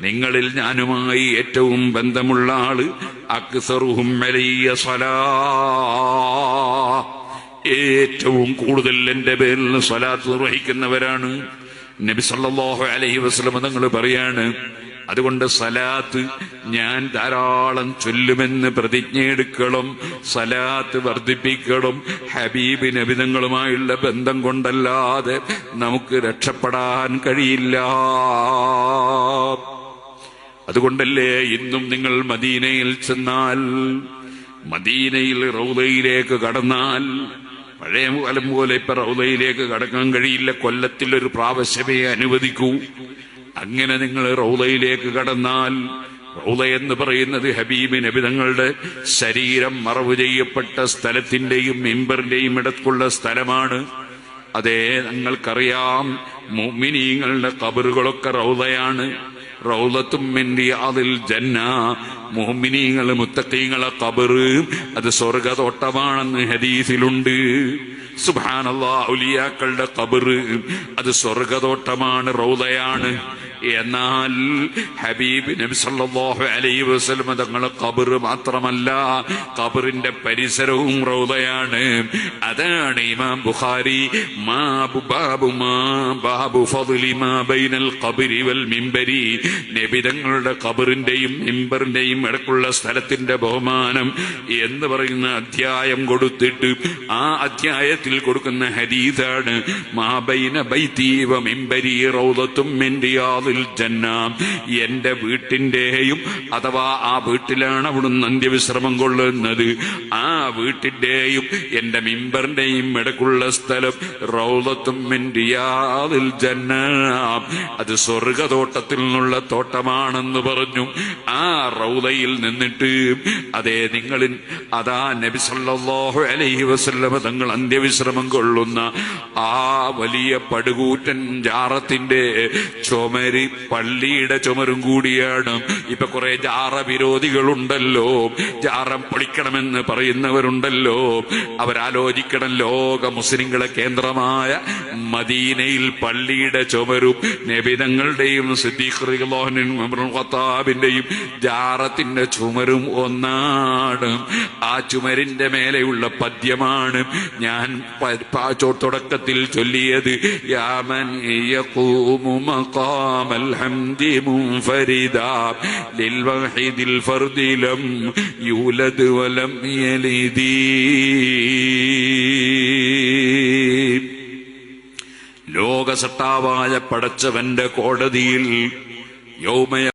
നിങ്ങളിൽ ഞാനുമായി ഏറ്റവും ബന്ധമുള്ള ആൾ അക്സറുഹും ഏറ്റവും കൂടുതൽ എന്റെ പേരിൽ സ്വലാത്ത് നിർവഹിക്കുന്നവരാണ് നബി സല്ലല്ലാഹു അലൈഹി വസല്ലം തങ്ങൾ പറയാണ് അതുകൊണ്ട് സലാത്ത് ഞാൻ ധാരാളം ചൊല്ലുമെന്ന് പ്രതിജ്ഞയെടുക്കണം സലാത്ത് വർദ്ധിപ്പിക്കണം. ഹബീബ് നബിതങ്ങളുമായുള്ള ബന്ധം കൊണ്ടല്ലാതെ നമുക്ക് രക്ഷപ്പെടാൻ കഴിയില്ല. അതുകൊണ്ടല്ലേ ഇന്നും നിങ്ങൾ മദീനയിൽ ചെന്നാൽ മദീനയിൽ റൗദയിലേക്ക് കടന്നാൽ പഴയ കാലം പോലെ ഇപ്പൊ റൗദയിലേക്ക് കടക്കാൻ കഴിയില്ല കൊല്ലത്തിൽ ഒരു പ്രാവശ്യമേ അനുവദിക്കൂ. അങ്ങനെ നിങ്ങൾ റൗദയിലേക്ക് കടന്നാൽ റൗദ എന്ന് പറയുന്നത് ഹബീബ് നബിതങ്ങളുടെ ശരീരം മറവ് ചെയ്യപ്പെട്ട സ്ഥലത്തിന്റെയും മെമ്പറിന്റെയും ഇടക്കുള്ള സ്ഥലമാണ്. അതേ നിങ്ങൾക്കറിയാം മുഅ്മിനീങ്ങളുടെ കബറുകളൊക്കെ റൗദയാണ്. മുഹമ്മിനീങ്ങൾ മുത്തക്കീങ്ങളെ കബറ് അത് സ്വർഗതോട്ടമാണെന്ന് ഹദീസിലുണ്ട്. സുബാനല്ലാ ഔലിയാക്കളുടെ കബറ് അത് സ്വർഗതോട്ടമാണ് റൗദയാണ് എന്നാൽ ഹബീബ് നബി സല്ലല്ലാഹു അലൈഹി വസല്ലം കബറ് ഖബർ മാത്രമല്ല ഖബറിന്റെ പരിസരവും റൗദയാണ്. അതാണ് ഇമാം ബുഖാരി മാ ബാബു മാ ബാബു ഫദ്ലി മാ ബൈനൽ ഖബരി വൽ മിംബരി. നബി തങ്ങളുടെ ഖബറിന്റെയും മിമ്പറിന്റെയും ഇടക്കുള്ള സ്ഥലത്തിന്റെ ബഹുമാനം എന്ന് പറയുന്ന അധ്യായം കൊടുത്തിട്ട് ആ അധ്യായത്തിൽ കൊടുക്കുന്ന ഹദീസാണ് മാ ബൈന ബൈതീവ മിംബരി റൗദത്തും മിൻ റിയാദിൽ ജന്ന. എന്റെ വീട്ടിന്റെയും അഥവാ ആ വീട്ടിലാണ് അവിടുന്ന് അന്ത്യവിശ്രമം കൊള്ളുന്നത്. ആ വീട്ടിന്റെയും എന്റെ മിമ്പറിന്റെയും ഇടക്കുള്ള സ്ഥലം റൗദത്തും മിൻ റിയാദിൽ ജന്ന. അത് സ്വർഗതോട്ടത്തിൽ നിന്നുള്ള തോട്ടമാണെന്ന് പറഞ്ഞു. ആ റൗദയിൽ നിന്നിട്ട് അതെ നിങ്ങളിൽ അതാ നബിസല്ലാഹു അലൈഹി വസല്ലമ തങ്ങൾ അന്ത്യവിശ്രമം കൊള്ളുന്ന ആ വലിയ പടുകൂറ്റൻ ജാറത്തിന്റെ ചുമര് പള്ളിയുടെ ചുമരും കൂടിയാണ്. ഇപ്പൊ കുറെ ജാറ വിരോധികളുണ്ടല്ലോ. ജാറം പൊളിക്കണമെന്ന് പറയുന്നവരുണ്ടല്ലോ. അവരാലോചിക്കണം ലോക മുസ്ലിങ്ങളെ കേന്ദ്രമായ മദീനയിൽ പള്ളിയുടെ ചുമരും നബിതങ്ങളുടെയും സിദ്ദീഖ്റിബിന്റെയും ജാറത്തിന്റെ ചുമരും ഒന്നാണ്. ആ ചുമരിന്റെ മേലെയുള്ള പദ്യമാണ് ഞാൻ തുടക്കത്തിൽ ചൊല്ലിയത്. യാമൻ യഖൂമു മഖാമൽ الحمد منفردا للواحد الفرد لم يولد വലം يلد ലോകസട്ടാവായ പടച്ചവന്റെ കോടതിയിൽ യൗമയ